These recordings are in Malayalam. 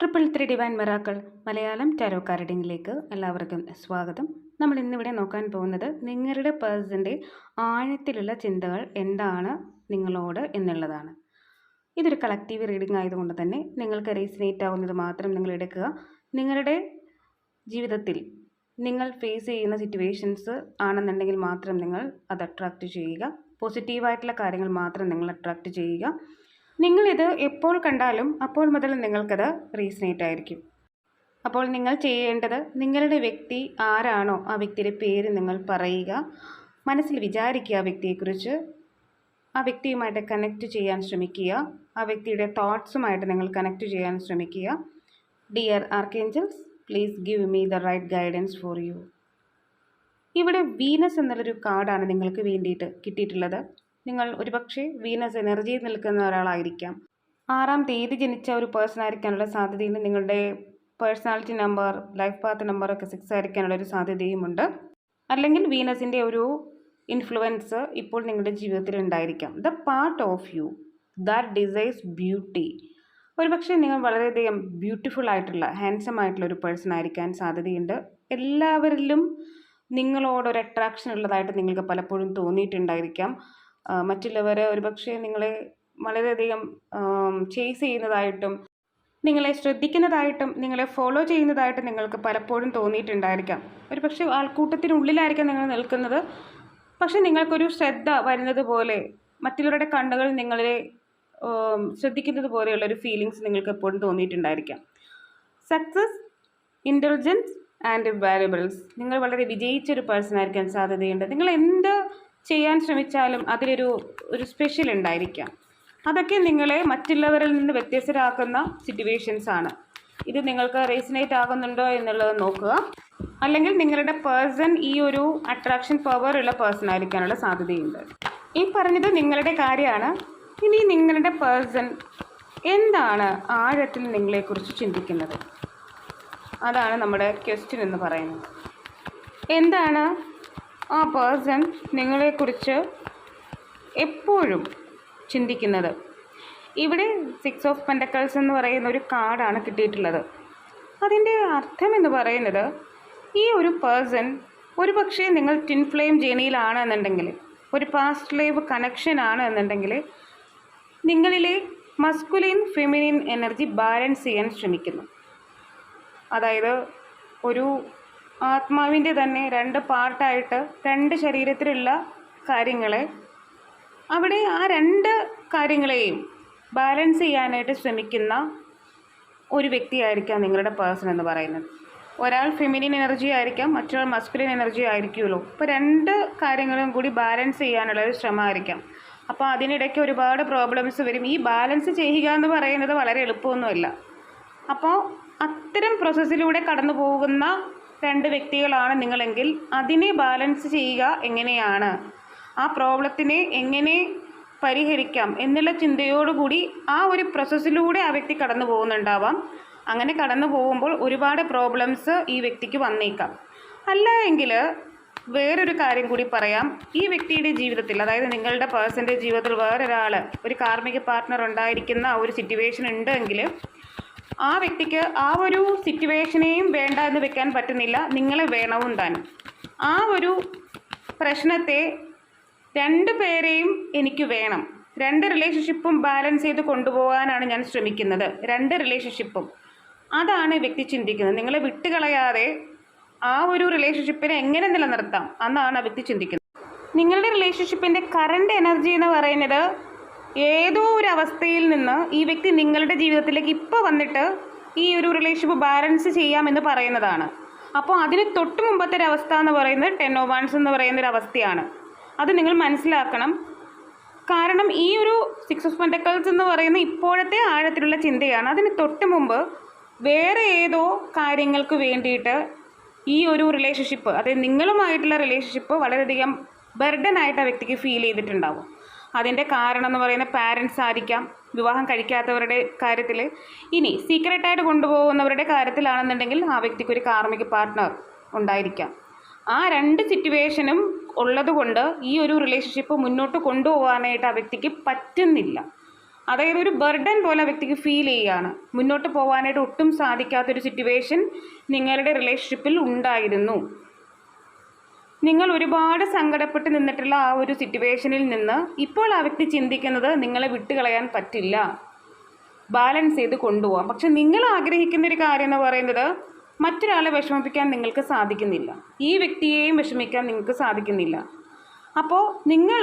Triple three divine miracles Malayalam tarot കാർഡിങ്ങിലേക്ക് എല്ലാവർക്കും സ്വാഗതം. നമ്മൾ ഇന്നിവിടെ നോക്കാൻ പോകുന്നത് നിങ്ങളുടെ പേഴ്സന്റെ ആഴത്തിലുള്ള ചിന്തകൾ എന്താണ് നിങ്ങളോട് എന്നുള്ളതാണ്. ഇതൊരു കളക്റ്റീവ് റീഡിംഗ് ആയതുകൊണ്ട് തന്നെ നിങ്ങൾക്ക് റീസിനേറ്റ് ആവുന്നത് മാത്രം നിങ്ങൾ എടുക്കുക. നിങ്ങളുടെ ജീവിതത്തിൽ നിങ്ങൾ ഫേസ് ചെയ്യുന്ന സിറ്റുവേഷൻസ് ആണെന്നുണ്ടെങ്കിൽ മാത്രം നിങ്ങൾ അത് അട്രാക്റ്റ് ചെയ്യുക. പോസിറ്റീവായിട്ടുള്ള കാര്യങ്ങൾ മാത്രം നിങ്ങൾ അട്രാക്റ്റ് ചെയ്യുക. നിങ്ങളിത് എപ്പോൾ കണ്ടാലും അപ്പോൾ മുതൽ നിങ്ങൾക്കത് റീസണേറ്റ് ആയിരിക്കും. അപ്പോൾ നിങ്ങൾ ചെയ്യേണ്ടത് നിങ്ങളുടെ വ്യക്തി ആരാണോ ആ വ്യക്തിയുടെ പേര് നിങ്ങൾ പറയുക. മനസ്സിൽ വിചാരിക്കുക ആ വ്യക്തിയെക്കുറിച്ച്. ആ വ്യക്തിയുമായിട്ട് കണക്റ്റ് ചെയ്യാൻ ശ്രമിക്കുക. ആ വ്യക്തിയുടെ തോട്ട്സുമായിട്ട് നിങ്ങൾ കണക്റ്റ് ചെയ്യാൻ ശ്രമിക്കുക. Dear archangels please give me the right guidance for you ഇവിടെ വീനസ് എന്നുള്ളൊരു കാർഡാണ് നിങ്ങൾക്ക് വേണ്ടിയിട്ട് കിട്ടിയിട്ടുള്ളത്. നിങ്ങൾ ഒരുപക്ഷെ വീനസ് എനർജി നിൽക്കുന്ന ഒരാളായിരിക്കാം. ആറാം തീയതി ജനിച്ച ഒരു പേഴ്സൺ ആയിരിക്കാനുള്ള സാധ്യതയുണ്ട്. നിങ്ങളുടെ personality number life path number ഒക്കെ സിക്സ് ആയിരിക്കാനുള്ള ഒരു സാധ്യതയുമുണ്ട്. അല്ലെങ്കിൽ വീനസിന്റെ ഒരു ഇൻഫ്ലുവൻസ് ഇപ്പോൾ നിങ്ങളുടെ ജീവിതത്തിൽ ഉണ്ടായിരിക്കാം. The part of you that desires beauty ഒരുപക്ഷെ നിങ്ങൾ വളരെയധികം ബ്യൂട്ടിഫുൾ ആയിട്ടുള്ള ഹാൻസം ആയിട്ടുള്ള ഒരു പേഴ്സൺ ആയിരിക്കാൻ സാധ്യതയുണ്ട്. എല്ലാവരിലും നിങ്ങളോടൊരു അട്രാക്ഷൻ ഉള്ളതായിട്ട് നിങ്ങൾക്ക് പലപ്പോഴും തോന്നിയിട്ടുണ്ടായിരിക്കാം. ആ, മറ്റുള്ളവർ ഒരുപക്ഷെ നിങ്ങളെ വളരെയധികം ചേസ് ചെയ്യുന്നതായിട്ടും നിങ്ങളെ ശ്രദ്ധിക്കുന്നതായിട്ടും നിങ്ങളെ ഫോളോ ചെയ്യുന്നതായിട്ടും നിങ്ങൾക്ക് പലപ്പോഴും തോന്നിയിട്ടുണ്ടായിരിക്കാം. ഒരു പക്ഷേ ആൾക്കൂട്ടത്തിനുള്ളിലായിരിക്കാം നിങ്ങൾ നിൽക്കുന്നത്. പക്ഷെ നിങ്ങൾക്കൊരു ശ്രദ്ധ വരുന്നത് പോലെ മറ്റുള്ളവരുടെ കണ്ണുകൾ നിങ്ങളെ ശ്രദ്ധിക്കുന്നത് പോലെയുള്ളൊരു ഫീലിങ്സ് നിങ്ങൾക്ക് എപ്പോഴും തോന്നിയിട്ടുണ്ടായിരിക്കാം. സക്സസ് ഇന്റലിജൻസ് ആൻഡ് വാല്യുബിൾസ് നിങ്ങൾ വളരെ വിജയിച്ചൊരു പേഴ്സൺ ആയിരിക്കാൻ സാധ്യതയുണ്ട്. നിങ്ങൾ എന്ത് ചെയ്യാൻ ശ്രമിച്ചാലും അതിലൊരു ഒരു സ്പെഷ്യൽ ഉണ്ടായിരിക്കാം. അതൊക്കെ നിങ്ങളെ മറ്റുള്ളവരിൽ നിന്ന് വ്യത്യസ്തരാക്കുന്ന സിറ്റുവേഷൻസ് ആണ്. ഇത് നിങ്ങൾക്ക് റേസിനേറ്റ് ആകുന്നുണ്ടോ എന്നുള്ളത് നോക്കുക. അല്ലെങ്കിൽ നിങ്ങളുടെ പേഴ്സൺ ഈ ഒരു അട്രാക്ഷൻ പവർ ഉള്ള പേഴ്സൺ ആയിരിക്കാനുള്ള സാധ്യതയുണ്ട്. ഈ പറഞ്ഞത് നിങ്ങളുടെ കാര്യമാണ്. ഇനി നിങ്ങളുടെ പേഴ്സൺ എന്താണ് ആഴത്തിൽ നിങ്ങളെക്കുറിച്ച് ചിന്തിക്കുന്നത്? അതാണ് നമ്മുടെ ക്വസ്റ്റ്യൻ എന്ന് പറയുന്നത്. എന്താണ് ആ പേഴ്സൺ നിങ്ങളെക്കുറിച്ച് എപ്പോഴും ചിന്തിക്കുന്നത്. ഇവിടെ സിക്സ് ഓഫ് പെൻഡക്കൾസ് എന്ന് പറയുന്ന ഒരു കാർഡാണ് കിട്ടിയിട്ടുള്ളത്. അതിന്റെ അർത്ഥം എന്ന് പറയുന്നത് ഈ ഒരു പേഴ്സൺ ഒരു പക്ഷേ നിങ്ങൾ ടിൻ ഫ്ലെയിം ജേണിയിലാണ് എന്നുണ്ടെങ്കിൽ ഒരു പാസ്റ്റ് ലൈഫ് കണക്ഷൻ ആണ് എന്നുണ്ടെങ്കിൽ നിങ്ങളിലെ മസ്കുലിൻ ഫെമിനിൻ എനർജി ബാലൻസ് ചെയ്യാൻ ശ്രമിക്കുന്നു. അതായത് ഒരു ആത്മാവിന്റെ തന്നെ രണ്ട് പാർട്ടായിട്ട് രണ്ട് ശരീരത്തിലുള്ള കാര്യങ്ങളെ അവിടെ ആ രണ്ട് കാര്യങ്ങളെയും ബാലൻസ് ചെയ്യാനായിട്ട് ശ്രമിക്കുന്ന ഒരു വ്യക്തിയായിരിക്കാം നിങ്ങളുടെ പേഴ്സൺ എന്ന് പറയുന്നത്. ഒരാൾ ഫെമിനിൻ എനർജി ആയിരിക്കാം മറ്റൊരാൾ മസ്കുലിൻ എനർജി ആയിരിക്കുമല്ലോ. അപ്പോൾ രണ്ട് കാര്യങ്ങളും കൂടി ബാലൻസ് ചെയ്യാനുള്ള ഒരു ശ്രമമായിരിക്കാം. അപ്പോൾ അതിനിടയ്ക്ക് ഒരുപാട് പ്രോബ്ലംസ് വരും. ഈ ബാലൻസ് ചെയ്യുക എന്ന് പറയുന്നത് വളരെ എളുപ്പമൊന്നുമല്ല. അപ്പോൾ അത്തരം പ്രോസസ്സിലൂടെ കടന്നു പോകുന്ന രണ്ട് വ്യക്തികളാണ് നിങ്ങളെങ്കിൽ അതിനെ ബാലൻസ് ചെയ്യുക എങ്ങനെയാണ്? ആ പ്രോബ്ലത്തിനെ എങ്ങനെ പരിഹരിക്കാം എന്നുള്ള ചിന്തയോടുകൂടി ആ ഒരു പ്രോസസ്സിലൂടെ ആ വ്യക്തി കടന്നു പോകുന്നുണ്ടാവാം. അങ്ങനെ കടന്നു പോകുമ്പോൾ ഒരുപാട് പ്രോബ്ലംസ് ഈ വ്യക്തിക്ക് വന്നേക്കാം. അല്ല എങ്കിൽ വേറൊരു കാര്യം കൂടി പറയാം. ഈ വ്യക്തിയുടെ ജീവിതത്തിൽ അതായത് നിങ്ങളുടെ പേഴ്സന്റെ ജീവിതത്തിൽ വേറൊരാൾ ഒരു കാർമ്മിക പാർട്ട്ണർ ഉണ്ടായിരിക്കുന്ന ഒരു സിറ്റുവേഷൻ ഉണ്ടെങ്കിൽ ആ വ്യക്തിക്ക് ആ ഒരു സിറ്റുവേഷനെയും വേണ്ട എന്ന് വെക്കാൻ പറ്റുന്നില്ല. നിങ്ങളെ വേണവും താനും ആ ഒരു പ്രശ്നത്തെ രണ്ട് പേരെയും എനിക്ക് വേണം. രണ്ട് റിലേഷൻഷിപ്പും ബാലൻസ് ചെയ്ത് കൊണ്ടുപോകാനാണ് ഞാൻ ശ്രമിക്കുന്നത്. രണ്ട് റിലേഷൻഷിപ്പും അതാണ് വ്യക്തി ചിന്തിക്കുന്നത്. നിങ്ങളെ വിട്ടുകളയാതെ ആ ഒരു റിലേഷൻഷിപ്പിനെ എങ്ങനെ നിലനിർത്താം? എന്നാണ് ആ വ്യക്തി ചിന്തിക്കുന്നത്. നിങ്ങളുടെ റിലേഷൻഷിപ്പിന്റെ കറണ്ട് എനർജി എന്ന് പറയുന്നത് ഏതോ ഒരു അവസ്ഥയിൽ നിന്ന് ഈ വ്യക്തി നിങ്ങളുടെ ജീവിതത്തിലേക്ക് ഇപ്പോൾ വന്നിട്ട് ഈ ഒരു റിലേഷൻഷിപ്പ് ബാലൻസ് ചെയ്യാമെന്ന് പറയുന്നതാണ്. അപ്പോൾ അതിന് തൊട്ട് മുമ്പത്തെ ഒരു അവസ്ഥ എന്ന് പറയുന്നത് ടെൻ ഓ വൺസ് എന്ന് പറയുന്ന ഒരു അവസ്ഥയാണ്. അത് നിങ്ങൾ മനസ്സിലാക്കണം. കാരണം ഈ ഒരു സിക്സ് ഓഫ് പെന്റക്കൾസ് എന്ന് പറയുന്ന ഇപ്പോഴത്തെ ആഴത്തിലുള്ള ചിന്തയാണ്. അതിന് തൊട്ട് മുമ്പ് വേറെ ഏതോ കാര്യങ്ങൾക്ക് വേണ്ടിയിട്ട് ഈ ഒരു റിലേഷൻഷിപ്പ് അതായത് നിങ്ങളുമായിട്ടുള്ള റിലേഷൻഷിപ്പ് വളരെയധികം ബർഡൻ ആയിട്ട് ആ വ്യക്തിക്ക് ഫീൽ ചെയ്തിട്ടുണ്ടാവും. അതിന്റെ കാരണം എന്ന് പറയുന്ന പാരൻസ് ആയിരിക്കാം വിവാഹം കഴിക്കാത്തവരുടെ കാര്യത്തിൽ. ഇനി സീക്രട്ടായിട്ട് കൊണ്ടുപോകുന്നവരുടെ കാര്യത്തിലാണെന്നുണ്ടെങ്കിൽ ആ വ്യക്തിക്ക് ഒരു കാർമ്മിക പാർട്ട്ണർ ഉണ്ടായിരിക്കാം. ആ രണ്ട് സിറ്റുവേഷനും ഉള്ളതുകൊണ്ട് ഈ ഒരു റിലേഷൻഷിപ്പ് മുന്നോട്ട് കൊണ്ടുപോകാനായിട്ട് ആ വ്യക്തിക്ക് പറ്റുന്നില്ല. അതായത് ഒരു ബർഡൻ പോലെ വ്യക്തിക്ക് ഫീൽ ചെയ്യുകയാണ്. മുന്നോട്ട് പോകാനായിട്ട് ഒട്ടും സാധിക്കാത്തൊരു സിറ്റുവേഷൻ നിങ്ങളുടെ റിലേഷൻഷിപ്പിൽ ഉണ്ടായിരുന്നു. നിങ്ങൾ ഒരുപാട് സങ്കടപ്പെട്ട് നിന്നിട്ടുള്ള ആ ഒരു സിറ്റുവേഷനിൽ നിന്ന് ഇപ്പോൾ ആ വ്യക്തി ചിന്തിക്കുന്നത് നിങ്ങളെ വിട്ടുകളയാൻ പറ്റില്ല. ബാലൻസ് ചെയ്ത് കൊണ്ടുപോകാം പക്ഷെ നിങ്ങൾ ആഗ്രഹിക്കുന്ന ഒരു കാര്യം എന്ന് പറയുന്നത് മറ്റൊരാളെ വിഷമിപ്പിക്കാൻ നിങ്ങൾക്ക് സാധിക്കുന്നില്ല. ഈ വ്യക്തിയെയും വിഷമിക്കാൻ നിങ്ങൾക്ക് സാധിക്കുന്നില്ല. അപ്പോൾ നിങ്ങൾ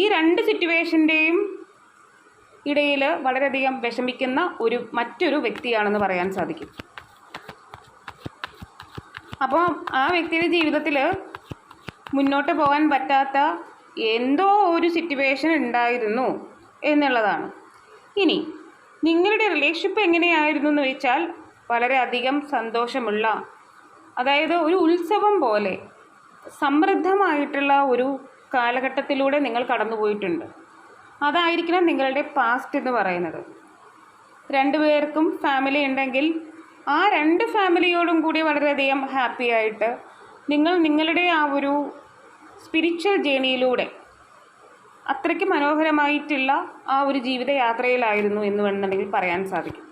ഈ രണ്ട് സിറ്റുവേഷന്റെയും ഇടയിൽ വളരെയധികം വിഷമിക്കുന്ന ഒരു മറ്റൊരു വ്യക്തിയാണെന്ന് പറയാൻ സാധിക്കും. അപ്പോൾ ആ വ്യക്തിയുടെ ജീവിതത്തിൽ മുന്നോട്ട് പോകാൻ പറ്റാത്ത എന്തോ ഒരു സിറ്റുവേഷൻ ഉണ്ടായിരുന്നു എന്നുള്ളതാണ്. ഇനി നിങ്ങളുടെ റിലേഷൻഷിപ്പ് എങ്ങനെയായിരുന്നു എന്ന് വെച്ചാൽ വളരെയധികം സന്തോഷമുള്ള അതായത് ഒരു ഉത്സവം പോലെ സമൃദ്ധമായിട്ടുള്ള ഒരു കാലഘട്ടത്തിലൂടെ നിങ്ങൾ കടന്നുപോയിട്ടുണ്ട്. അതായിരിക്കണം നിങ്ങളുടെ പാസ്റ്റ് എന്ന് പറയുന്നത്. രണ്ടുപേർക്കും ഫാമിലി ഉണ്ടെങ്കിൽ ആ രണ്ട് ഫാമിലിയോടും കൂടി വളരെയധികം ഹാപ്പി ആയിട്ട് നിങ്ങൾ നിങ്ങളുടെ ആ ഒരു സ്പിരിച്വൽ ജേണിയിലൂടെ അത്രയ്ക്ക് മനോഹരമായിട്ടുള്ള ആ ഒരു ജീവിതയാത്രയിലായിരുന്നു എന്ന് വേണമെന്നുണ്ടെങ്കിൽ പറയാൻ സാധിക്കും.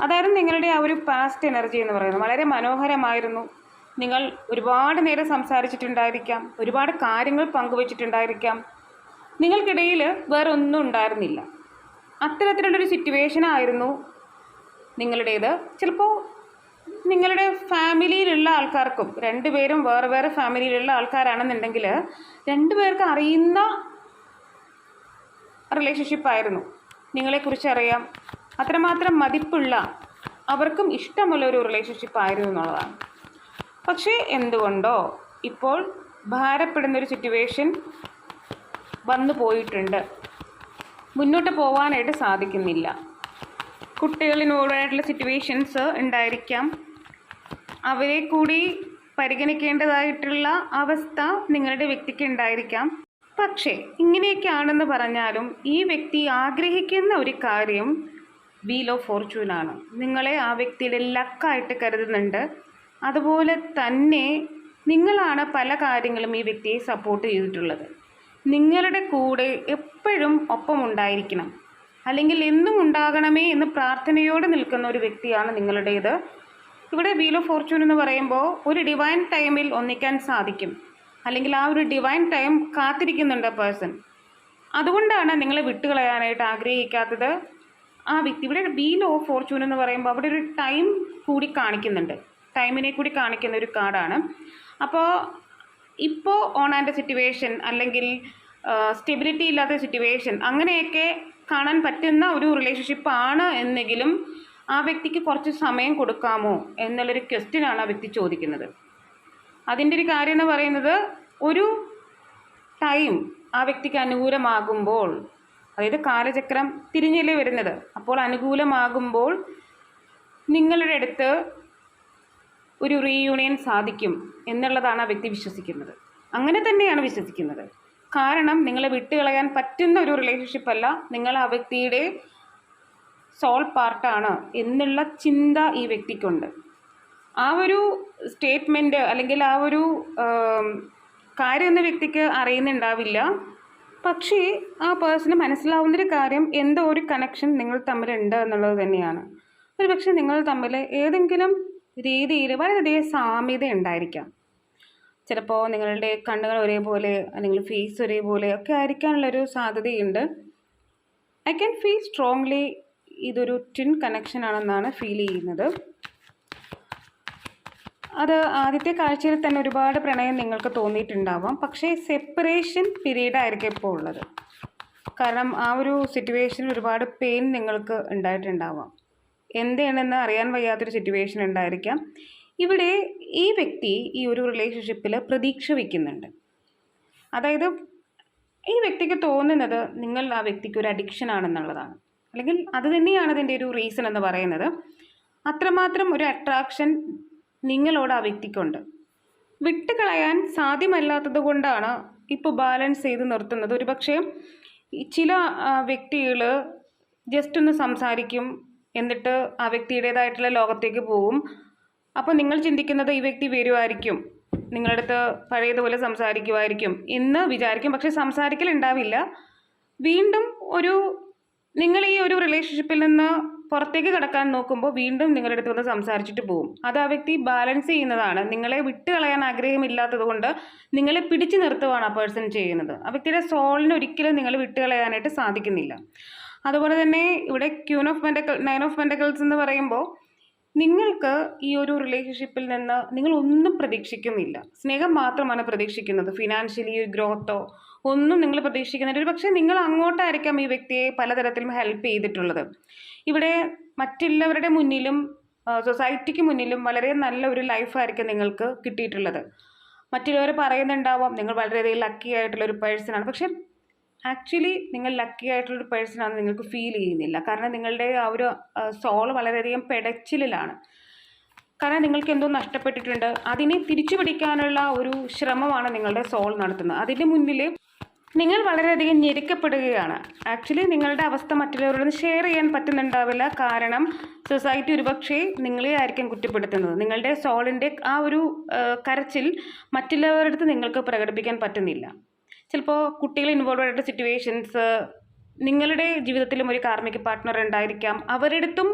അതായിരുന്നു നിങ്ങളുടെ ആ ഒരു പാസ്റ്റ് എനർജി എന്ന് പറയുന്നത് വളരെ മനോഹരമായിരുന്നു. നിങ്ങൾ ഒരുപാട് നേരം സംസാരിച്ചിട്ടുണ്ടായിരിക്കാം ഒരുപാട് കാര്യങ്ങൾ പങ്കുവച്ചിട്ടുണ്ടായിരിക്കാം. നിങ്ങൾക്കിടയിൽ വേറെ ഒന്നും ഉണ്ടായിരുന്നില്ല. അത്തരത്തിലുള്ളൊരു സിറ്റുവേഷൻ ആയിരുന്നു നിങ്ങളുടേത്. ചിലപ്പോൾ നിങ്ങളുടെ ഫാമിലിയിലുള്ള ആൾക്കാർക്കും രണ്ടുപേരും വേറെ വേറെ ഫാമിലിയിലുള്ള ആൾക്കാരാണെന്നുണ്ടെങ്കിൽ രണ്ടുപേർക്ക് അറിയുന്ന റിലേഷൻഷിപ്പ് ആയിരുന്നു. നിങ്ങളെക്കുറിച്ച് അറിയാം. അത്രമാത്രം മതിപ്പുള്ള അവർക്കും ഇഷ്ടമുള്ള ഒരു റിലേഷൻഷിപ്പ് ആയിരുന്നു എന്നുള്ളതാണ്. പക്ഷേ എന്തുകൊണ്ടോ ഇപ്പോൾ ഭാരപ്പെടുന്നൊരു സിറ്റുവേഷൻ വന്നു പോയിട്ടുണ്ട്. മുന്നോട്ട് പോകാനായിട്ട് സാധിക്കുന്നില്ല. കുട്ടികളിനോടായിട്ടുള്ള സിറ്റുവേഷൻസ് ഉണ്ടായിരിക്കാം. അവരെ കൂടി പരിഗണിക്കേണ്ടതായിട്ടുള്ള അവസ്ഥ നിങ്ങളുടെ വ്യക്തിക്ക് ഉണ്ടായിരിക്കാം. പക്ഷേ ഇങ്ങനെയൊക്കെയാണെന്ന് പറഞ്ഞാലും ഈ വ്യക്തി ആഗ്രഹിക്കുന്ന ഒരു കാര്യം വീൽ ഓഫ് ഫോർച്യൂനാണ് നിങ്ങളെ ആ വ്യക്തിയുടെ ലക്കായിട്ട് കരുതുന്നുണ്ട്. അതുപോലെ തന്നെ നിങ്ങളാണ് പല കാര്യങ്ങളും ഈ വ്യക്തിയെ സപ്പോർട്ട് ചെയ്തിട്ടുള്ളത്. നിങ്ങളുടെ കൂടെ എപ്പോഴും ഒപ്പം ഉണ്ടായിരിക്കണം. അല്ലെങ്കിൽ എന്നും ഉണ്ടാകണമേ എന്ന് പ്രാർത്ഥനയോടെ നിൽക്കുന്ന ഒരു വ്യക്തിയാണ് നിങ്ങളുടേത്. ഇവിടെ വീൽ ഓഫ് ഫോർച്യൂൺ എന്ന് പറയുമ്പോൾ ഒരു ഡിവൈൻ ടൈമിൽ ഒന്നിക്കാൻ സാധിക്കും. അല്ലെങ്കിൽ ആ ഒരു ഡിവൈൻ ടൈം കാത്തിരിക്കുന്നുണ്ട് പേഴ്സൺ അതുകൊണ്ടാണ് നിങ്ങളെ വിട്ടുകളയാനായിട്ട് ആഗ്രഹിക്കാത്തത് ആ വ്യക്തി. ഇവിടെ വീൽ ഓഫ് ഫോർച്യൂൺ എന്ന് പറയുമ്പോൾ അവിടെ ഒരു ടൈം കൂടി കാണിക്കുന്നുണ്ട്. ടൈമിനെ കൂടി കാണിക്കുന്ന ഒരു കാർഡാണ്. അപ്പോൾ ഇപ്പോൾ ഓൺ ആൻഡ് സിറ്റുവേഷൻ അല്ലെങ്കിൽ സ്റ്റെബിലിറ്റി ഇല്ലാത്ത സിറ്റുവേഷൻ അങ്ങനെയൊക്കെ കാണാൻ പറ്റുന്ന ഒരു റിലേഷൻഷിപ്പാണ് എന്നെങ്കിലും ആ വ്യക്തിക്ക് കുറച്ച് സമയം കൊടുക്കാമോ എന്നുള്ളൊരു ക്വസ്റ്റ്യനാണ് ആ വ്യക്തി ചോദിക്കുന്നത്. അതിന്റെ ഒരു കാര്യം എന്ന് പറയുന്നത് ഒരു ടൈം ആ വ്യക്തിക്ക് അനുകൂലമാകുമ്പോൾ അതായത് കാലചക്രം തിരിഞ്ഞല്ലേ വരുന്നത്? അപ്പോൾ അനുകൂലമാകുമ്പോൾ നിങ്ങളുടെ അടുത്ത് ഒരു റീയൂണിയൻ സാധിക്കും എന്നുള്ളതാണ് ആ വ്യക്തി വിശ്വസിക്കുന്നത്. അങ്ങനെ തന്നെയാണ് വിശ്വസിക്കുന്നത്. കാരണം നിങ്ങളെ വിട്ടുകളയാൻ പറ്റുന്ന ഒരു റിലേഷൻഷിപ്പ് അല്ല നിങ്ങൾ ആ വ്യക്തിയുടെ സോൾ പാർട്ടാണ് എന്നുള്ള ചിന്ത ഈ വ്യക്തിക്കുണ്ട്. ആ ഒരു സ്റ്റേറ്റ്മെന്റ് അല്ലെങ്കിൽ ആ ഒരു കാര്യം എന്ന വ്യക്തിക്ക് അറിയുന്നുണ്ടാവില്ല. പക്ഷേ ആ പേഴ്സണ് മനസ്സിലാവുന്നൊരു കാര്യം എന്തോ ഒരു കണക്ഷൻ നിങ്ങൾ തമ്മിലുണ്ട് എന്നുള്ളത് തന്നെയാണ്. ഒരു പക്ഷേ നിങ്ങൾ തമ്മിൽ ഏതെങ്കിലും രീതിയിൽ വളരെയധികം സാമ്യത ഉണ്ടായിരിക്കാം. ചിലപ്പോൾ നിങ്ങളുടെ കണ്ണുകൾ ഒരേപോലെ അല്ലെങ്കിൽ ഫേസ് ഒരേപോലെ ഒക്കെ ആയിരിക്കാനുള്ളൊരു സാധ്യതയുണ്ട്. ഐ ക്യാൻ ഫീൽ സ്ട്രോങ്ലി ഇതൊരു ട്വിൻ കണക്ഷൻ ആണെന്നാണ് ഫീൽ ചെയ്യുന്നത്. അത് ആദ്യത്തെ കാഴ്ചയിൽ തന്നെ ഒരുപാട് പ്രണയം നിങ്ങൾക്ക് തോന്നിയിട്ടുണ്ടാവാം. പക്ഷേ സെപ്പറേഷൻ പീരീഡ് ആയിരിക്കും ഇപ്പോൾ ഉള്ളത്. കാരണം ആ ഒരു സിറ്റുവേഷനിൽ ഒരുപാട് പെയിൻ നിങ്ങൾക്ക് ഉണ്ടായിട്ടുണ്ടാവാം. എന്താണെന്ന് അറിയാൻ വയ്യാത്തൊരു സിറ്റുവേഷൻ ഉണ്ടായിരിക്കാം. ഇവിടെ ഈ വ്യക്തി ഈ ഒരു റിലേഷൻഷിപ്പിൽ പ്രതീക്ഷ വയ്ക്കുന്നുണ്ട് അതായത് ഈ വ്യക്തിക്ക് തോന്നുന്നത് നിങ്ങൾ ആ വ്യക്തിക്ക് ഒരു അഡിക്ഷൻ ആണെന്നുള്ളതാണ്. അല്ലെങ്കിൽ അത് തന്നെയാണ് അതിന്റെ ഒരു റീസൺ എന്ന് പറയുന്നത്. അത്രമാത്രം ഒരു അട്രാക്ഷൻ നിങ്ങളോട് ആ വ്യക്തിക്കുണ്ട്. വിട്ടുകളയാൻ സാധ്യമല്ലാത്തത് കൊണ്ടാണ് ഇപ്പോൾ ബാലൻസ് ചെയ്ത് നിർത്തുന്നത്. ഒരു പക്ഷേ ചില വ്യക്തികൾ ജസ്റ്റ് ഒന്ന് സംസാരിക്കും എന്നിട്ട് ആ വ്യക്തിയുടേതായിട്ടുള്ള ലോകത്തേക്ക് പോവും. അപ്പോൾ നിങ്ങൾ ചിന്തിക്കുന്നത് ഈ വ്യക്തി വരുമായിരിക്കും. നിങ്ങളുടെ അടുത്ത് പഴയതുപോലെ സംസാരിക്കുമായിരിക്കും എന്ന് വിചാരിക്കും. പക്ഷേ സംസാരിക്കൽ ഉണ്ടാവില്ല വീണ്ടും ഒരു നിങ്ങൾ ഈ ഒരു റിലേഷൻഷിപ്പിൽ നിന്ന് പുറത്തേക്ക് കടക്കാൻ നോക്കുമ്പോൾ വീണ്ടും നിങ്ങളുടെ അടുത്ത് വന്ന് സംസാരിച്ചിട്ട് പോകും അത് ആ വ്യക്തി ബാലൻസ് ചെയ്യുന്നതാണ്. നിങ്ങളെ വിട്ട് കളയാൻ ആഗ്രഹമില്ലാത്തത് കൊണ്ട് നിങ്ങളെ പിടിച്ചു നിർത്തുവാണ് ആ പേഴ്സൺ ചെയ്യുന്നത്. ആ വ്യക്തിയുടെ സോളിന് ഒരിക്കലും നിങ്ങൾ വിട്ട് കളയാനായിട്ട് സാധിക്കുന്നില്ല. അതുപോലെ തന്നെ ഇവിടെ queen of pentacle nine of pentacles എന്ന് പറയുമ്പോൾ നിങ്ങൾക്ക് ഈ ഒരു റിലേഷൻഷിപ്പിൽ നിന്ന് നിങ്ങൾ ഒന്നും പ്രതീക്ഷിക്കുന്നില്ല. സ്നേഹം മാത്രമാണ് പ്രതീക്ഷിക്കുന്നത്. ഫിനാൻഷ്യലി ഗ്രോത്തോ ഒന്നും നിങ്ങൾ പ്രതീക്ഷിക്കുന്നില്ല. ഒരു പക്ഷേ നിങ്ങൾ അങ്ങോട്ടായിരിക്കാം ഈ വ്യക്തിയെ പലതരത്തിലും ഹെൽപ്പ് ചെയ്തിട്ടുള്ളത്. ഇവിടെ മറ്റുള്ളവരുടെ മുന്നിലും സൊസൈറ്റിക്ക് മുന്നിലും വളരെ നല്ല ഒരു ലൈഫായിരിക്കും നിങ്ങൾക്ക് കിട്ടിയിട്ടുള്ളത്. മറ്റുള്ളവർ പറയുന്നുണ്ടാവാം നിങ്ങൾ വളരെയധികം ലക്കി ആയിട്ടുള്ള ഒരു പേഴ്സണാണ് പക്ഷെ ആക്ച്വലി നിങ്ങൾ ലക്കി ആയിട്ടുള്ളൊരു പേഴ്സൺ ആണെന്ന് നിങ്ങൾക്ക് ഫീൽ ചെയ്യുന്നില്ല. കാരണം നിങ്ങളുടെ ആ ഒരു സോൾ വളരെയധികം പെടച്ചിലാണ് കാരണം നിങ്ങൾക്ക് എന്തോ നഷ്ടപ്പെട്ടിട്ടുണ്ട്. അതിനെ തിരിച്ചു പിടിക്കാനുള്ള ഒരു ശ്രമമാണ് നിങ്ങളുടെ സോൾ നടത്തുന്നത്. അതിന്റെ മുന്നിൽ നിങ്ങൾ വളരെയധികം ഞെരുക്കപ്പെടുകയാണ്. ആക്ച്വലി നിങ്ങളുടെ അവസ്ഥ മറ്റുള്ളവരോട് ഷെയർ ചെയ്യാൻ പറ്റുന്നുണ്ടാവില്ല. കാരണം സൊസൈറ്റി ഒരുപക്ഷെ നിങ്ങളെ ആയിരിക്കും കുറ്റപ്പെടുത്തുന്നത്. നിങ്ങളുടെ സോളിന്റെ ആ ഒരു കരച്ചിൽ മറ്റുള്ളവരുടെ അടുത്ത് നിങ്ങൾക്ക് പ്രകടിപ്പിക്കാൻ പറ്റുന്നില്ല. ചിലപ്പോൾ കുട്ടികൾ ഇൻവോൾവ് ആയിട്ട് സിറ്റുവേഷൻസ് നിങ്ങളുടെ ജീവിതത്തിലും ഒരു കാർമിക പാർട്ട്ണർ ഉണ്ടായിരിക്കാം. അവരടുത്തും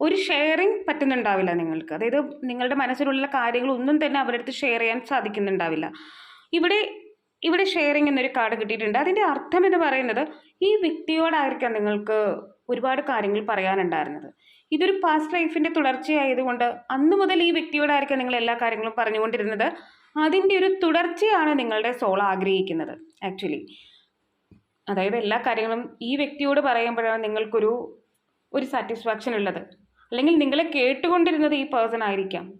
ഒരു ഷെയറിങ് പറ്റുന്നുണ്ടാവില്ല നിങ്ങൾക്ക്. അതായത് നിങ്ങളുടെ മനസ്സിലുള്ള കാര്യങ്ങളൊന്നും തന്നെ അവരുടെ അടുത്ത് ഷെയർ ചെയ്യാൻ സാധിക്കുന്നുണ്ടാവില്ല. ഇവിടെ ഇവിടെ ഷെയറിങ് എന്നൊരു കാർഡ് കിട്ടിയിട്ടുണ്ട്. അതിന്റെ അർത്ഥം എന്ന് പറയുന്നത് ഈ വ്യക്തിയോടായിരിക്കാം നിങ്ങൾക്ക് ഒരുപാട് കാര്യങ്ങൾ പറയാനുണ്ടായിരുന്നത്. ഇതൊരു പാസ്റ്റ് ലൈഫിന്റെ തുടർച്ചയായതുകൊണ്ട് അന്ന് മുതൽ ഈ വ്യക്തിയോടായിരിക്കാം നിങ്ങൾ എല്ലാ കാര്യങ്ങളും പറഞ്ഞുകൊണ്ടിരുന്നത്. അതിന്റെ ഒരു തുടർച്ചയാണ് നിങ്ങളുടെ സോൾ ആഗ്രഹിക്കുന്നത് ആക്ച്വലി അതായത് എല്ലാ കാര്യങ്ങളും ഈ വ്യക്തിയോട് പറയുമ്പോഴാണ് നിങ്ങൾക്കൊരു ഒരു സാറ്റിസ്ഫാക്ഷൻ ഉള്ളത്. അല്ലെങ്കിൽ നിങ്ങളെ കേട്ടുകൊണ്ടിരുന്നത് ഈ പേഴ്സൺ ആയിരിക്കാം.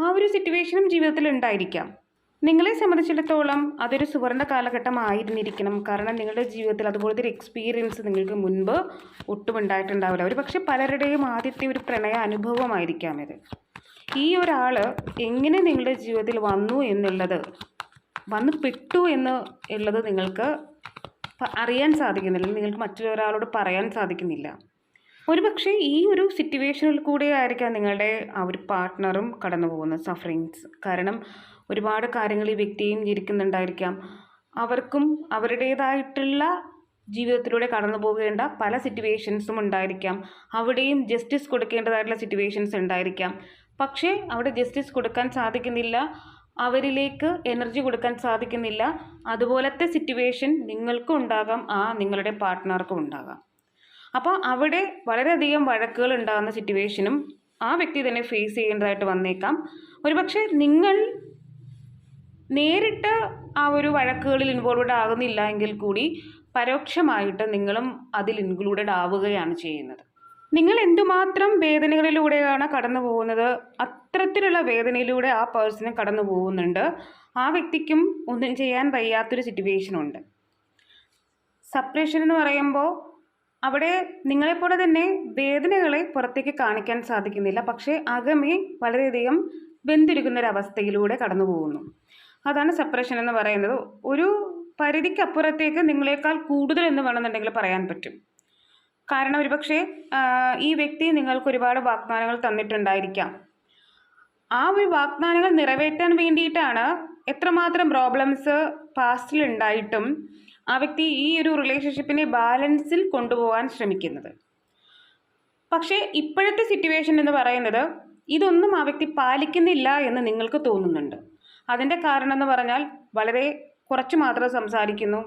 ആ ഒരു സിറ്റുവേഷനും ജീവിതത്തിൽ ഉണ്ടായിരിക്കാം. നിങ്ങളെ സംബന്ധിച്ചിടത്തോളം അതൊരു സുവർണ കാലഘട്ടം ആയിരുന്നിരിക്കണം. കാരണം നിങ്ങളുടെ ജീവിതത്തിൽ അതുപോലത്തെ ഒരു എക്സ്പീരിയൻസ് നിങ്ങൾക്ക് മുൻപ് ഒട്ടും ഉണ്ടായിട്ടുണ്ടാവില്ല. ഒരു പക്ഷേ പലരുടെയും ആദ്യത്തെ ഒരു പ്രണയ അനുഭവമായിരിക്കാം ഇത്. ഈ ഒരാൾ എങ്ങനെ നിങ്ങളുടെ ജീവിതത്തിൽ വന്നു എന്നുള്ളത് വന്നു പെട്ടു എന്ന് ഉള്ളത് നിങ്ങൾക്ക് അറിയാൻ സാധിക്കുന്നില്ല നിങ്ങൾക്ക് മറ്റൊരാളോട് പറയാൻ സാധിക്കുന്നില്ല. ഒരുപക്ഷെ ഈ ഒരു സിറ്റുവേഷനിൽ കൂടെ ആയിരിക്കാം നിങ്ങളുടെ ആ ഒരു പാർട്ട്ണറും കടന്നു പോകുന്നത് സഫറിങ്സ് കാരണം ഒരുപാട് കാര്യങ്ങൾ ഈ വ്യക്തിയും ജീവിക്കുന്നുണ്ടായിരിക്കാം അവർക്കും അവരുടേതായിട്ടുള്ള ജീവിതത്തിലൂടെ കടന്നു പോകേണ്ട പല സിറ്റുവേഷൻസും ഉണ്ടായിരിക്കാം. അവിടെയും ജസ്റ്റിസ് കൊടുക്കേണ്ടതായിട്ടുള്ള സിറ്റുവേഷൻസ് ഉണ്ടായിരിക്കാം. പക്ഷേ അവിടെ ജസ്റ്റിസ് കൊടുക്കാൻ സാധിക്കുന്നില്ല. അവരിലേക്ക് എനർജി കൊടുക്കാൻ സാധിക്കുന്നില്ല. അതുപോലത്തെ സിറ്റുവേഷൻ നിങ്ങൾക്കും ഉണ്ടാകാം. ആ നിങ്ങളുടെ പാർട്ട്ണർക്കും ഉണ്ടാകാം. അപ്പോൾ അവിടെ വളരെയധികം വഴക്കുകൾ ഉണ്ടാകുന്ന സിറ്റുവേഷനും ആ വ്യക്തി തന്നെ ഫേസ് ചെയ്യേണ്ടതായിട്ട് വന്നേക്കാം. ഒരുപക്ഷെ നിങ്ങൾ നേരിട്ട് ആ ഒരു വഴക്കുകളിൽ ഇൻവോൾവ്ഡ് ആകുന്നില്ല എങ്കിൽ കൂടി പരോക്ഷമായിട്ട് നിങ്ങളും അതിൽ ഇൻക്ലൂഡഡ് ആവുകയാണ് ചെയ്യുന്നത്. നിങ്ങൾ എന്തുമാത്രം വേദനകളിലൂടെയാണ് കടന്നു പോകുന്നത്? അത്തരത്തിലുള്ള വേദനയിലൂടെ ആ പേഴ്സണ് കടന്നു പോകുന്നുണ്ട്. ആ വ്യക്തിക്കും ഒന്നും ചെയ്യാൻ വയ്യാത്തൊരു സിറ്റുവേഷനുണ്ട് സപ്രേഷൻ എന്ന് പറയുമ്പോൾ അവിടെ നിങ്ങളെപ്പോലെ തന്നെ വേദനകളെ പുറത്തേക്ക് കാണിക്കാൻ സാധിക്കുന്നില്ല. പക്ഷേ അകമേ വളരെയധികം വെന്തിരിക്കുന്ന ഒരു അവസ്ഥയിലൂടെ കടന്നു പോകുന്നു. അതാണ് സെപ്പറേഷൻ എന്ന് പറയുന്നത്. ഒരു പരിധിക്കപ്പുറത്തേക്ക് നിങ്ങളെക്കാൾ കൂടുതൽ എന്ന് വേണമെന്നുണ്ടെങ്കിൽ പറയാൻ പറ്റും. കാരണം ഒരുപക്ഷെ ഈ വ്യക്തി നിങ്ങൾക്ക് ഒരുപാട് വാഗ്ദാനങ്ങൾ തന്നിട്ടുണ്ടായിരിക്കാം. ആ ഒരു വാഗ്ദാനങ്ങൾ നിറവേറ്റാൻ വേണ്ടിയിട്ടാണ് എത്രമാത്രം പ്രോബ്ലംസ് പാസ്റ്റിൽ ഉണ്ടായിട്ടും ആ വ്യക്തി ഈ ഒരു റിലേഷൻഷിപ്പിനെ ബാലൻസിൽ കൊണ്ടുപോകാൻ ശ്രമിക്കുന്നത്. പക്ഷേ ഇപ്പോഴത്തെ സിറ്റുവേഷൻ എന്ന് പറയുന്നത് ഇതൊന്നും ആ വ്യക്തി പാലിക്കുന്നില്ല എന്ന് നിങ്ങൾക്ക് തോന്നുന്നുണ്ട്. അതിന്റെ കാരണം എന്ന് പറഞ്ഞാൽ വളരെ കുറച്ച് മാത്രം സംസാരിക്കുന്നു.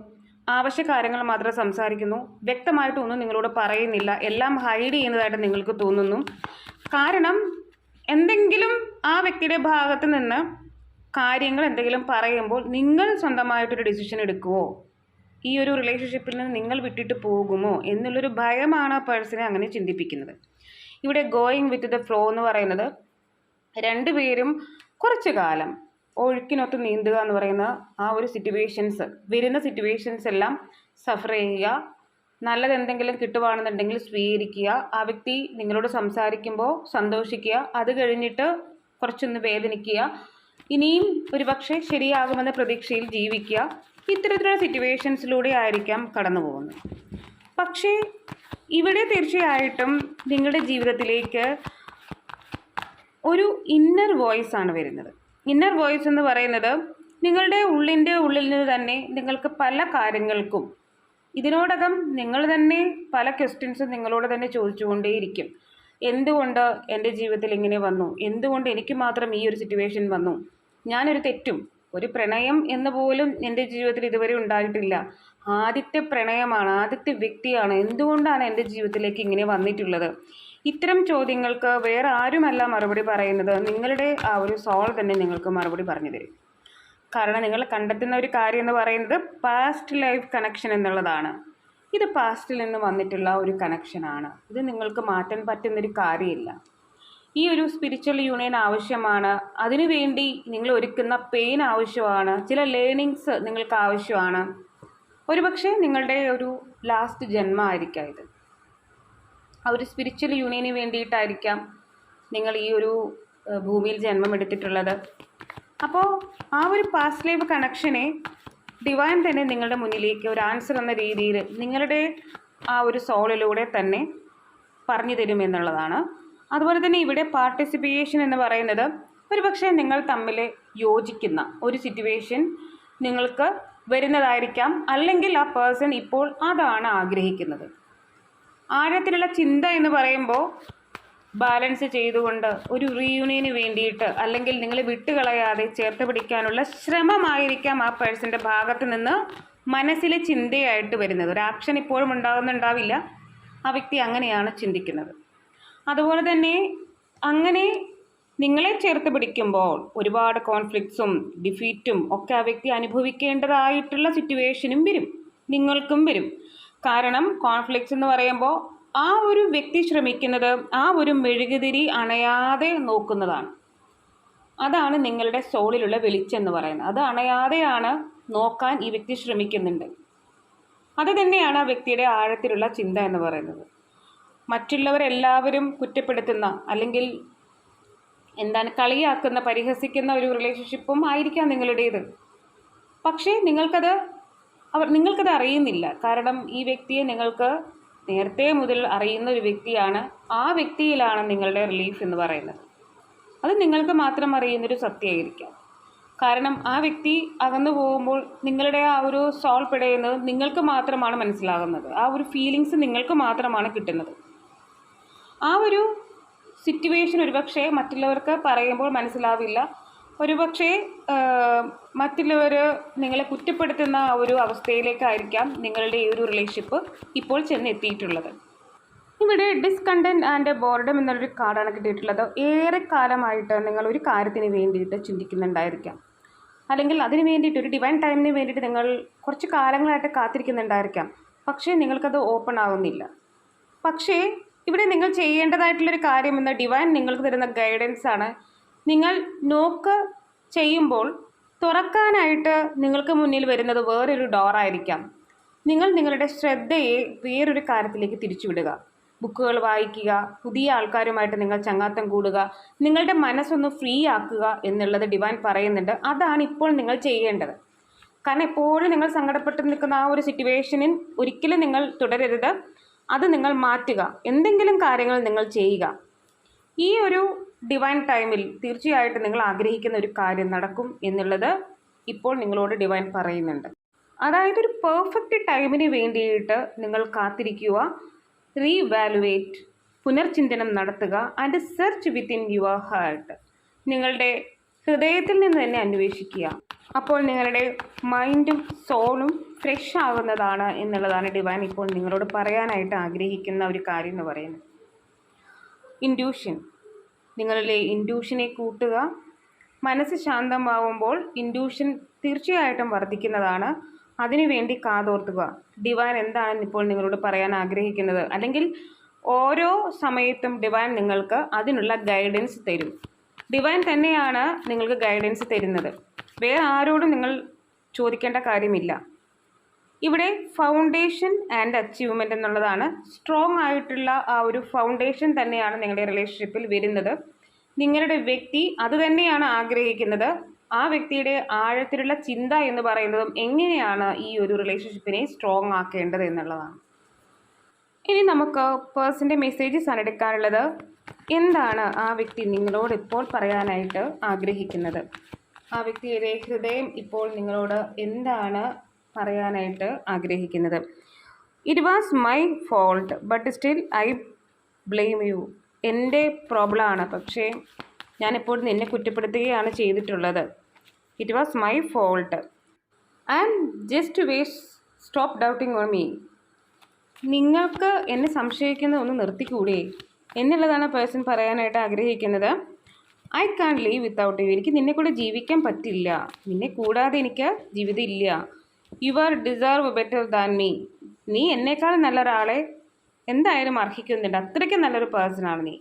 ആവശ്യ കാര്യങ്ങൾ മാത്രം സംസാരിക്കുന്നു. വ്യക്തമായിട്ടൊന്നും നിങ്ങളോട് പറയുന്നില്ല. എല്ലാം ഹൈഡ് ചെയ്യുന്നതായിട്ട് നിങ്ങൾക്ക് തോന്നുന്നു. കാരണം എന്തെങ്കിലും ആ വ്യക്തിയുടെ ഭാഗത്ത് നിന്ന് കാര്യങ്ങൾ എന്തെങ്കിലും പറയുമ്പോൾ നിങ്ങൾ സ്വന്തമായിട്ടൊരു ഡിസിഷൻ എടുക്കുമോ ഈ ഒരു റിലേഷൻഷിപ്പിൽ നിന്ന് നിങ്ങൾ വിട്ടിട്ട് പോകുമോ? എന്നുള്ളൊരു ഭയമാണ് ആ പേഴ്സണെ അങ്ങനെ ചിന്തിപ്പിക്കുന്നത്. ഇവിടെ ഗോയിങ് വിത്ത് ദ ഫ്ലോ എന്ന് പറയുന്നത് രണ്ടുപേരും കുറച്ച് കാലം ഒഴുക്കിനൊത്ത് നീന്തുക എന്ന് പറയുന്ന ആ ഒരു സിറ്റുവേഷൻസ് വരുന്ന സിറ്റുവേഷൻസ് എല്ലാം സഫർ ചെയ്യുക. നല്ലത് എന്തെങ്കിലും കിട്ടുവാണെന്നുണ്ടെങ്കിൽ സ്വീകരിക്കുക. ആ വ്യക്തി നിങ്ങളോട് സംസാരിക്കുമ്പോൾ സന്തോഷിക്കുക. അത് കഴിഞ്ഞിട്ട് കുറച്ചൊന്ന് വേദനിക്കുക. ഇനിയും ഒരുപക്ഷെ ശരിയാകുമെന്ന പ്രതീക്ഷയിൽ ജീവിക്കുക. ഇത്തരത്തിലുള്ള സിറ്റുവേഷൻസിലൂടെ ആയിരിക്കാം കടന്നു പോകുന്നത് പക്ഷേ ഇവിടെ തീർച്ചയായിട്ടും നിങ്ങളുടെ ജീവിതത്തിലേക്ക് ഒരു ഇന്നർ വോയിസ് ആണ് വരുന്നത്. ഇന്നർ വോയിസ് എന്ന് പറയുന്നത് നിങ്ങളുടെ ഉള്ളിന്റെ ഉള്ളിൽ നിന്ന് തന്നെ നിങ്ങൾക്ക് പല കാര്യങ്ങൾക്കും ഇതിനോടകം നിങ്ങൾ തന്നെ പല ക്വസ്റ്റ്യൻസും നിങ്ങളോട് തന്നെ ചോദിച്ചുകൊണ്ടേയിരിക്കും. എന്തുകൊണ്ട് എന്റെ ജീവിതത്തിൽ ഇങ്ങനെ വന്നു? എന്തുകൊണ്ട് എനിക്ക് മാത്രം ഈ ഒരു സിറ്റുവേഷൻ വന്നു? ഞാനൊരു തെറ്റും ഒരു പ്രണയം എന്ന് പോലും എന്റെ ജീവിതത്തിൽ ഇതുവരെ ഉണ്ടായിട്ടില്ല. ആദ്യത്തെ പ്രണയമാണ് ആദ്യത്തെ വ്യക്തിയാണ് എന്തുകൊണ്ടാണ് എന്റെ ജീവിതത്തിലേക്ക് ഇങ്ങനെ വന്നിട്ടുള്ളത്? ഇത്തരം ചോദ്യങ്ങൾക്ക് വേറെ ആരുമല്ല മറുപടി പറയുന്നത്. നിങ്ങളുടെ ആ ഒരു സോൾ തന്നെ നിങ്ങൾക്ക് മറുപടി പറഞ്ഞു തരും. കാരണം നിങ്ങൾ കണ്ടെത്തുന്ന ഒരു കാര്യം എന്ന് പറയുന്നത് പാസ്റ്റ് ലൈഫ് കണക്ഷൻ എന്നുള്ളതാണ്. ഇത് പാസ്റ്റിൽ നിന്ന് വന്നിട്ടുള്ള ഒരു കണക്ഷനാണ് ഇത് നിങ്ങൾക്ക് മാറ്റാൻ പറ്റുന്നൊരു കാര്യമില്ല. ഈ ഒരു സ്പിരിച്വൽ യൂണിയൻ ആവശ്യമാണ്. അതിനുവേണ്ടി നിങ്ങൾ ഒരുക്കുന്ന പെയിൻ ആവശ്യമാണ്. ചില ലേണിങ്സ് നിങ്ങൾക്ക് ആവശ്യമാണ്. ഒരുപക്ഷെ നിങ്ങളുടെ ഒരു ലാസ്റ്റ് ജന്മമായിരിക്കാം ഇത്. ആ ഒരു സ്പിരിച്വൽ യൂണിയന് വേണ്ടിയിട്ടായിരിക്കാം നിങ്ങൾ ഈ ഒരു ഭൂമിയിൽ ജന്മം എടുത്തിട്ടുള്ളത്. അപ്പോൾ ആ ഒരു പാസ്റ്റ് ലൈഫ് കണക്ഷനെ ഡിവൈൻ തന്നെ നിങ്ങളുടെ മുന്നിലേക്ക് ഒരു ആൻസർ എന്ന രീതിയിൽ നിങ്ങളുടെ ആ ഒരു സോളിലൂടെ തന്നെ പറഞ്ഞു തരുമെന്നുള്ളതാണ് അതുപോലെ തന്നെ ഇവിടെ പാർട്ടിസിപ്പേഷൻ എന്ന് പറയുന്നത് ഒരുപക്ഷെ നിങ്ങൾ തമ്മിൽ യോജിക്കുന്ന ഒരു സിറ്റുവേഷൻ നിങ്ങൾക്ക് വരുന്നതായിരിക്കാം. അല്ലെങ്കിൽ ആ പേഴ്സൺ ഇപ്പോൾ അതാണ് ആഗ്രഹിക്കുന്നത്. ആഴത്തിലുള്ള ചിന്ത എന്ന് പറയുമ്പോൾ ബാലൻസ് ചെയ്തുകൊണ്ട് ഒരു റീയൂണിയന് വേണ്ടിയിട്ട് അല്ലെങ്കിൽ നിങ്ങൾ വിട്ടുകളയാതെ ചേർത്ത് പിടിക്കാനുള്ള ശ്രമമായിരിക്കാം ആ പേഴ്സന്റെ ഭാഗത്ത് നിന്ന് മനസ്സിലെ ചിന്തയായിട്ട് വരുന്നത്. ഒരു ആക്ഷൻ ഇപ്പോഴും ഉണ്ടാകുന്നുണ്ടാവില്ല. ആ വ്യക്തി അങ്ങനെയാണ് ചിന്തിക്കുന്നത്. അതുപോലെ തന്നെ അങ്ങനെ നിങ്ങളെ ചേർത്ത് പിടിക്കുമ്പോൾ ഒരുപാട് കോൺഫ്ലിക്ട്സും ഡിഫീറ്റും ഒക്കെ ആ വ്യക്തി അനുഭവിക്കേണ്ടതായിട്ടുള്ള സിറ്റുവേഷനും വരും. നിങ്ങൾക്കും വരും. കാരണം കോൺഫ്ലിക്ട്സ് എന്ന് പറയുമ്പോൾ ആ ഒരു വ്യക്തി ശ്രമിക്കുന്നത് ആ ഒരു മെഴുകുതിരി അണയാതെ നോക്കുന്നതാണ്. അതാണ് നിങ്ങളുടെ സോളിലുള്ള വെളിച്ചം എന്ന് പറയുന്നത്. അത് അണയാതെയാണ് നോക്കാൻ ഈ വ്യക്തി ശ്രമിക്കുന്നുണ്ട്. അത് തന്നെയാണ് ആ വ്യക്തിയുടെ ആഴത്തിലുള്ള ചിന്ത എന്ന് പറയുന്നത്. മറ്റുള്ളവരെല്ലാവരും കുറ്റപ്പെടുത്തുന്ന അല്ലെങ്കിൽ എന്താണ് കളിയാക്കുന്ന പരിഹസിക്കുന്ന ഒരു റിലേഷൻഷിപ്പും ആയിരിക്കാം നിങ്ങളുടേത്. പക്ഷേ നിങ്ങൾക്കത് അവർ നിങ്ങൾക്കത് അറിയുന്നില്ല. കാരണം ഈ വ്യക്തിയെ നിങ്ങൾക്ക് നേരത്തെ മുതൽ അറിയുന്ന ഒരു വ്യക്തിയാണ്. ആ വ്യക്തിയിലാണ് നിങ്ങളുടെ റിലീഫ് എന്ന് പറയുന്നത്. അത് നിങ്ങൾക്ക് മാത്രം അറിയുന്നൊരു സത്യമായിരിക്കാം. കാരണം ആ വ്യക്തി അകന്നു പോകുമ്പോൾ നിങ്ങളുടെ ആ ഒരു സോൾ പിടയുന്നത് നിങ്ങൾക്ക് മാത്രമാണ് മനസ്സിലാകുന്നത്. ആ ഒരു ഫീലിങ്സ് നിങ്ങൾക്ക് മാത്രമാണ് കിട്ടുന്നത്. ആ ഒരു സിറ്റുവേഷൻ ഒരുപക്ഷെ മറ്റുള്ളവർക്ക് പറയുമ്പോൾ മനസ്സിലാവില്ല. ഒരുപക്ഷെ മറ്റുള്ളവർ നിങ്ങളെ കുറ്റപ്പെടുത്തുന്ന ഒരു അവസ്ഥയിലേക്കായിരിക്കാം നിങ്ങളുടെ ഈ ഒരു റിലേഷൻഷിപ്പ് ഇപ്പോൾ ചെന്നെത്തിയിട്ടുള്ളത്. ഇവിടെ ഡിസ്കണ്ടന്റ് ആൻഡ് ബോർഡം എന്നുള്ളൊരു കാർഡാണ് കിട്ടിയിട്ടുള്ളത്. ഏറെ കാലമായിട്ട് നിങ്ങൾ ഒരു കാര്യത്തിന് വേണ്ടിയിട്ട് ചിന്തിക്കുന്നുണ്ടായിരിക്കാം. അല്ലെങ്കിൽ അതിന് വേണ്ടിയിട്ട് ഒരു ഡിവൈൻ ടൈമിന് വേണ്ടിയിട്ട് നിങ്ങൾ കുറച്ച് കാലങ്ങളായിട്ട് കാത്തിരിക്കുന്നുണ്ടായിരിക്കാം. പക്ഷേ നിങ്ങൾക്കത് ഓപ്പൺ ആകുന്നില്ല പക്ഷേ ഇവിടെ നിങ്ങൾ ചെയ്യേണ്ടതായിട്ടുള്ളൊരു കാര്യം എന്ന ഡിവൈൻ നിങ്ങൾക്ക് തരുന്ന ഗൈഡൻസ് ആണ് നിങ്ങൾ നോക്ക് ചെയ്യുമ്പോൾ തുറക്കാനായിട്ട് നിങ്ങൾക്ക് മുന്നിൽ വരുന്നത് വേറൊരു ഡോറായിരിക്കാം നിങ്ങൾ നിങ്ങളുടെ ശ്രദ്ധയെ വേറൊരു കാര്യത്തിലേക്ക് തിരിച്ചുവിടുക. ബുക്കുകൾ വായിക്കുക പുതിയ ആൾക്കാരുമായിട്ട് നിങ്ങൾ ചങ്ങാത്തം കൂടുക നിങ്ങളുടെ മനസ്സൊന്ന് ഫ്രീ ആക്കുക എന്നുള്ളത് ഡിവാൻ പറയുന്നുണ്ട്. അതാണ് ഇപ്പോൾ നിങ്ങൾ ചെയ്യേണ്ടത്. കാരണം എപ്പോഴും നിങ്ങൾ സങ്കടപ്പെട്ട് നിൽക്കുന്ന ആ ഒരു സിറ്റുവേഷനിൽ ഒരിക്കലും നിങ്ങൾ തുടരരുത്. അത് നിങ്ങൾ മാറ്റുക. എന്തെങ്കിലും കാര്യങ്ങൾ നിങ്ങൾ ചെയ്യുക. ഈ ഒരു ഡിവൈൻ ടൈമിൽ തീർച്ചയായിട്ടും നിങ്ങൾ ആഗ്രഹിക്കുന്ന ഒരു കാര്യം നടക്കും എന്നുള്ളത് ഇപ്പോൾ നിങ്ങളോട് ഡിവൈൻ പറയുന്നുണ്ട്. അതായത് ഒരു പെർഫെക്റ്റ് ടൈമിന് വേണ്ടിയിട്ട് നിങ്ങൾ കാത്തിരിക്കുക റീവാലുവേറ്റ് പുനർചിന്തനം നടത്തുക and search within your heart നിങ്ങളുടെ ഹൃദയത്തിൽ നിന്ന് തന്നെ അന്വേഷിക്കുക. അപ്പോൾ നിങ്ങളുടെ മൈൻഡും സോളും ഫ്രഷ് ആകുന്നതാണ് എന്നുള്ളതാണ് ഡിവൈൻ ഇപ്പോൾ നിങ്ങളോട് പറയാനായിട്ട് ആഗ്രഹിക്കുന്ന ഒരു കാര്യം എന്ന് പറയുന്നത്. ഇൻഡ്യൂഷൻ നിങ്ങളിലെ ഇൻഡ്യൂഷനെ കൂട്ടുക. മനസ്സ് ശാന്തമാവുമ്പോൾ ഇൻഡ്യൂഷൻ തീർച്ചയായിട്ടും വർദ്ധിക്കുന്നതാണ്. അതിനുവേണ്ടി കാതോർത്തുക. ഡിവൈൻ എന്താണെന്ന് ഇപ്പോൾ നിങ്ങളോട് പറയാൻ ആഗ്രഹിക്കുന്നത്? അല്ലെങ്കിൽ ഓരോ സമയത്തും ഡിവൈൻ നിങ്ങൾക്ക് അതിനുള്ള ഗൈഡൻസ് തരും. ഡിവൈൻ തന്നെയാണ് നിങ്ങൾക്ക് ഗൈഡൻസ് തരുന്നത്. വേറെ ആരോടും നിങ്ങൾ ചോദിക്കേണ്ട കാര്യമില്ല. ഇവിടെ ഫൗണ്ടേഷൻ ആൻഡ് അച്ചീവ്മെന്റ് എന്നുള്ളതാണ്. സ്ട്രോങ് ആയിട്ടുള്ള ആ ഒരു ഫൗണ്ടേഷൻ തന്നെയാണ് നിങ്ങളുടെ റിലേഷൻഷിപ്പിൽ വരുന്നത്. നിങ്ങളുടെ വ്യക്തി അതുതന്നെയാണ് ആഗ്രഹിക്കുന്നത്. ആ വ്യക്തിയുടെ ആഴത്തിലുള്ള ചിന്ത എന്ന് പറയുന്നതും എങ്ങനെയാണ് ഈ ഒരു റിലേഷൻഷിപ്പിനെ സ്ട്രോങ് ആക്കേണ്ടത് എന്നുള്ളതാണ്. ഇനി നമുക്ക് പേഴ്സന്റെ മെസ്സേജസ് ആണ് എടുക്കാനുള്ളത്. എന്താണ് ആ വ്യക്തി നിങ്ങളോട് ഇപ്പോൾ പറയാനായിട്ട് ആഗ്രഹിക്കുന്നത്? ആ വ്യക്തിയുടെ ഹൃദയം ഇപ്പോൾ നിങ്ങളോട് എന്താണ് പറയാനായിട്ട് ആഗ്രഹിക്കുന്നത്. It was my fault but still I blame you എന്റെ പ്രോബ്ലമാണ് പക്ഷേ ഞാനിപ്പോൾ നിന്നെ കുറ്റപ്പെടുത്തുകയാണ് ചെയ്തിട്ടുള്ളത്. It was my fault I am just was stop doubting on me നിങ്ങൾക്ക് എന്നെ സംശയിക്കുന്നത് ഒന്ന് നിർത്തിക്കൂടെ? എന്നുള്ളതാണ് പേഴ്സൺ പറയാനായിട്ട് ആഗ്രഹിക്കുന്നത്. I can't live without you എനിക്ക് നിന്നെ കൂടെ ജീവിക്കാൻ പറ്റില്ല. നിന്നെ കൂടാതെ എനിക്ക് ജീവിതം ഇല്ല. You are deserve better than me. നീ എന്നേക്കാളും നല്ല ഒരാളെ എന്തായാലും അർഹിക്കുന്നുണ്ട്. അത്രയ്ക്ക് നല്ലൊരു പേഴ്സണാണ് നീ.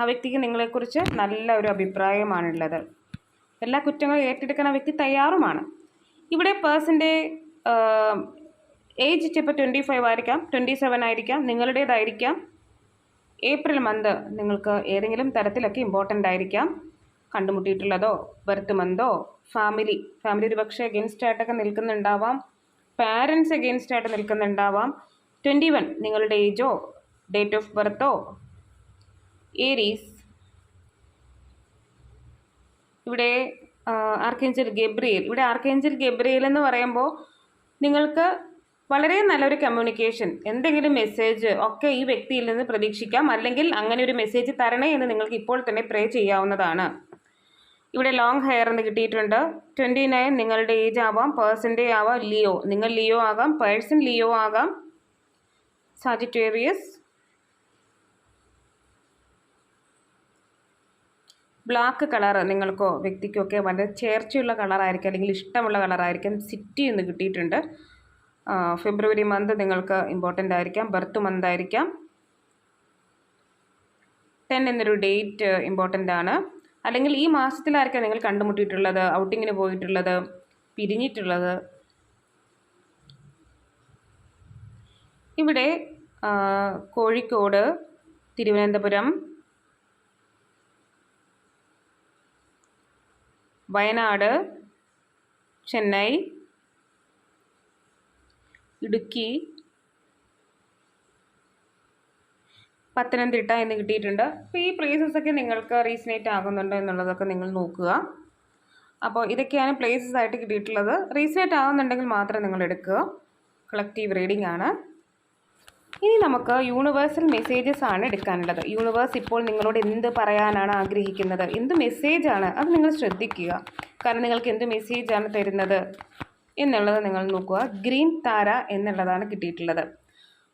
ആ വ്യക്തിക്ക് നിങ്ങളെക്കുറിച്ച് നല്ല ഒരു അഭിപ്രായമാണുള്ളത്. എല്ലാ കുറ്റങ്ങളും ഏറ്റെടുക്കാൻ ആ വ്യക്തി തയ്യാറുമാണ്. ഇവിടെ പേഴ്സന്റെ ഏജ് ചിലപ്പോൾ ട്വന്റി ഫൈവ് ആയിരിക്കാം. ട്വന്റി സെവൻ ആയിരിക്കാം. നിങ്ങളുടേതായിരിക്കാം. ഏപ്രിൽ മന്ത് നിങ്ങൾക്ക് ഏതെങ്കിലും തരത്തിലൊക്കെ ഇമ്പോർട്ടന്റ് ആയിരിക്കാം. കണ്ടുമുട്ടിയിട്ടുള്ളതോ ബർത്ത് മന്തോ ഫാമിലി ഫാമിലി ഒരു പക്ഷേ അഗെയിൻസ്റ്റ് ആയിട്ടൊക്കെ നിൽക്കുന്നുണ്ടാവാം. പാരൻസ് അഗെയിൻസ്റ്റ് ആയിട്ട് നിൽക്കുന്നുണ്ടാവാം. ട്വന്റി വൺ നിങ്ങളുടെ ഏജോ ഡേറ്റ് ഓഫ് ബർത്തോ ഏരീസ് ഇവിടെ ആർക്കേഞ്ചൽ ഗബ്രിയേൽ ഇവിടെ ആർക്കേഞ്ചൽ ഗബ്രിയേൽ എന്ന് പറയുമ്പോൾ നിങ്ങൾക്ക് വളരെ നല്ലൊരു കമ്മ്യൂണിക്കേഷൻ എന്തെങ്കിലും മെസ്സേജ് ഒക്കെ ഈ വ്യക്തിയിൽ നിന്ന് പ്രതീക്ഷിക്കാം. അല്ലെങ്കിൽ അങ്ങനെ ഒരു മെസ്സേജ് തരണേ എന്ന് നിങ്ങൾക്ക് ഇപ്പോൾ തന്നെ പ്രേ ചെയ്യാവുന്നതാണ്. ഇവിടെ ലോങ് ഹെയർ എന്ന് കിട്ടിയിട്ടുണ്ട്. ട്വന്റി നയൻ നിങ്ങളുടെ ഏജ് ആവാം പേഴ്സന്റെ ആവാം ലിയോ. നിങ്ങൾ ലിയോ ആകാം പേഴ്സൺ ലിയോ ആകാം. സാജിറ്റേറിയസ് ബ്ലാക്ക് കളർ നിങ്ങൾക്കോ വ്യക്തിക്കൊക്കെ വളരെ ചേർച്ചയുള്ള കളറായിരിക്കും അല്ലെങ്കിൽ ഇഷ്ടമുള്ള കളറായിരിക്കും സിറ്റി എന്ന് കിട്ടിയിട്ടുണ്ട്. ഫെബ്രുവരി മന്ത് നിങ്ങൾക്ക് ഇമ്പോർട്ടന്റ് ആയിരിക്കാം ബർത്ത് മന്ത് ആയിരിക്കാം. ടെൻ എന്നൊരു ഡേറ്റ് ഇമ്പോർട്ടന്റ് ആണ്. അല്ലെങ്കിൽ ഈ മാസത്തിലായിരിക്കാം നിങ്ങൾ കണ്ടുമുട്ടിയിട്ടുള്ളത് ഔട്ടിങ്ങിന് പോയിട്ടുള്ളത് പിരിഞ്ഞിട്ടുള്ളത്. ഇവിടെ കോഴിക്കോട് തിരുവനന്തപുരം വയനാട് ചെന്നൈ ഇടുക്കി പത്തനംതിട്ട എന്ന് കിട്ടിയിട്ടുണ്ട്. അപ്പോൾ ഈ പ്ലേസസ് ഒക്കെ നിങ്ങൾക്ക് റീസണേറ്റ് ആകുന്നുണ്ടോ എന്നുള്ളതൊക്കെ നിങ്ങൾ നോക്കുക. അപ്പോൾ ഇതൊക്കെയാണ് പ്ലേസസ് ആയിട്ട് കിട്ടിയിട്ടുള്ളത്. റീസണേറ്റ് ആകുന്നുണ്ടെങ്കിൽ മാത്രം നിങ്ങൾ എടുക്കുക. കളക്റ്റീവ് റീഡിംഗ് ആണ്. ഇനി നമുക്ക് യൂണിവേഴ്സൽ മെസ്സേജസ് ആണ് എടുക്കാനുള്ളത്. യൂണിവേഴ്സ് ഇപ്പോൾ നിങ്ങളോട് എന്ത് പറയാനാണ് ആഗ്രഹിക്കുന്നത്? എന്ത് മെസ്സേജാണ് അത് നിങ്ങൾ ശ്രദ്ധിക്കുക. കാരണം നിങ്ങൾക്ക് എന്ത് മെസ്സേജാണ് തരുന്നത് എന്നുള്ളത് നിങ്ങൾ നോക്കുക. ഗ്രീൻ താര എന്നുള്ളതാണ് കിട്ടിയിട്ടുള്ളത്.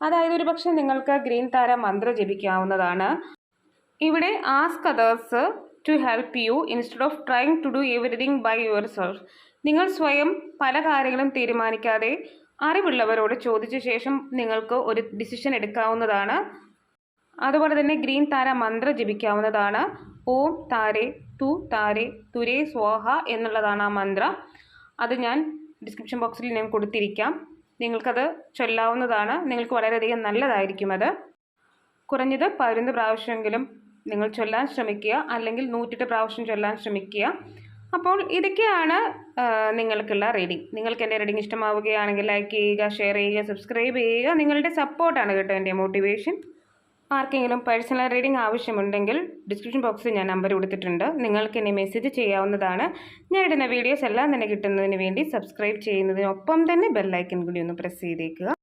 അതായത് ഒരു പക്ഷേ നിങ്ങൾക്ക് ഗ്രീൻ താര മന്ത്ര ജപിക്കാവുന്നതാണ്. ഇവിടെ ask others to help you instead of trying to do everything by yourself നിങ്ങൾ സ്വയം പല കാര്യങ്ങളും തീരുമാനിക്കാതെ അറിവുള്ളവരോട് ചോദിച്ച ശേഷം നിങ്ങൾക്ക് ഒരു ഡിസിഷൻ എടുക്കാവുന്നതാണ്. അതുപോലെ തന്നെ ഗ്രീൻ താര മന്ത്ര ജപിക്കാവുന്നതാണ്. ഓം താരെ തു താരെ തുരേ സ്വാഹ എന്നുള്ളതാണ് ആ മന്ത്രം. അത് ഞാൻ ഡിസ്ക്രിപ്ഷൻ ബോക്സിൽ ഞാൻ കൊടുത്തിരിക്കാം. നിങ്ങൾക്കത് ചൊല്ലാവുന്നതാണ്. നിങ്ങൾക്ക് വളരെയധികം നല്ലതായിരിക്കും അത്. കുറഞ്ഞത് പതിനൊന്ന് പ്രാവശ്യമെങ്കിലും നിങ്ങൾ ചൊല്ലാൻ ശ്രമിക്കുക. അല്ലെങ്കിൽ നൂറ്റെട്ട് പ്രാവശ്യം ചൊല്ലാൻ ശ്രമിക്കുക. അപ്പോൾ ഇതൊക്കെയാണ് നിങ്ങൾക്കുള്ള റീഡിംഗ് നിങ്ങൾക്ക് എന്റെ റീഡിംഗ് ഇഷ്ടമാവുകയാണെങ്കിൽ ലൈക്ക് ചെയ്യുക ഷെയർ ചെയ്യുക സബ്സ്ക്രൈബ് ചെയ്യുക. നിങ്ങളുടെ സപ്പോർട്ടാണ് കേട്ടോ എന്റെ മോട്ടിവേഷൻ ആർക്കെങ്കിലും പേഴ്സണൽ റീഡിംഗ് ആവശ്യമുണ്ടെങ്കിൽ ഡിസ്ക്രിപ്ഷൻ ബോക്സിൽ ഞാൻ നമ്പർ കൊടുത്തിട്ടുണ്ട്. നിങ്ങൾക്ക് എന്നെ മെസ്സേജ് ചെയ്യാവുന്നതാണ്. ഞാൻ ഇടുന്ന വീഡിയോസ് എല്ലാം തന്നെ കിട്ടുന്നതിന് വേണ്ടി സബ്സ്ക്രൈബ് ചെയ്യുന്നതിനൊപ്പം തന്നെ ബെല്ലൈക്കൻ കൂടി ഒന്ന് പ്രസ് ചെയ്തേക്കുക.